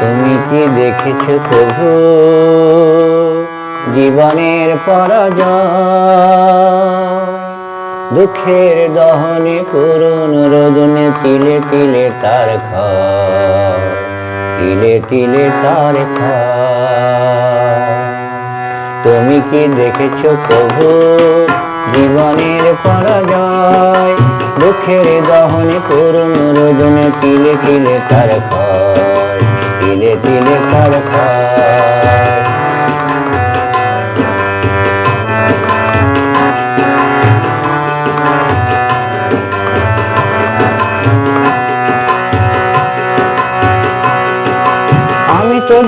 তুমি কি দেখেছ প্রভু? জীবনের পরাজয়। দুঃখের দহনে করুণ রোদনে তিলে তিলে তার খায় তিলে তিলে তার খায় তুমি কি দেখেছ প্রভু? জীবনের পরাজয়। দুঃখের দহনে করুণ রোদনে তিলে তিলে তার খায়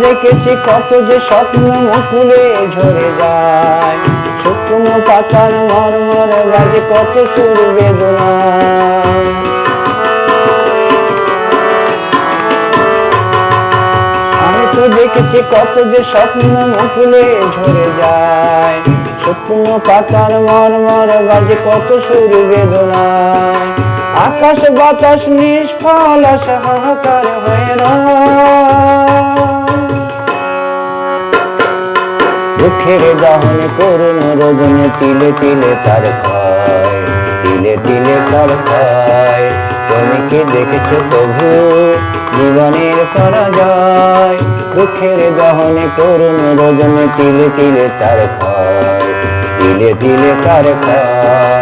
দেখেছি কত যে স্বপ্ন মুকুলে ঝরে যায়। শুকনো পাতার মরমর বাজে কত সুর বেদনা আমি তো দেখেছি কত যে স্বপ্ন মুকুলে ঝরে যায়। শুকনো পাতার মরমর বাজে কত সুর বেদনায়। আকাশ বাতাস নিষ্ফল সহকার হয়ে রয়। দুঃখের দহনে করুন রোজনে তিলে তিলে তার খায় তিলে তিলে তার খায় তুমি দেখেছ প্রভু জীবনের করা যায় দুঃখের দহনে করুন রোজনে তিলে তিলে তার খায় তিলে তিলে তার খায়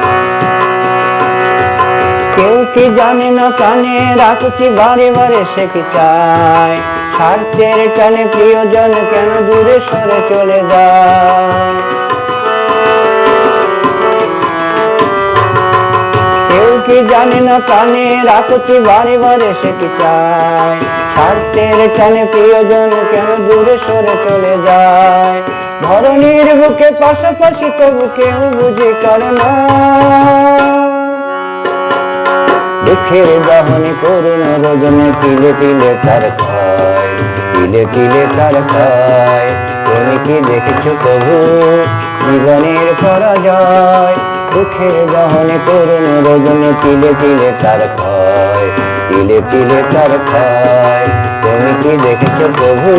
কেউ কি জানে না কানে রাখছি বারে বারে সে কি চায়? স্বার্থের টানে প্রিয়জন কেন দূরে সরে চলে যায়? জানে না কানে রাখছি বারে বারে সে কি চায়? স্বার্থের টানে প্রিয়জন কেন দূরে সরে চলে যায়? ধরনীর বুকে পাশাপাশি তবু কেউ বুঝে কারণ দুঃখের দহনে করুণ রোদনে তিলে তিলে তার খায় তিলে তিলে তার খায় তুমি কি দেখেছ প্রভু জীবনের পরাজয়? দুঃখের দহনে করুণ রোদনে তিলে তিলে তার খায় তিলে তিলে তার খায় তুমি কি দেখেছ প্রভু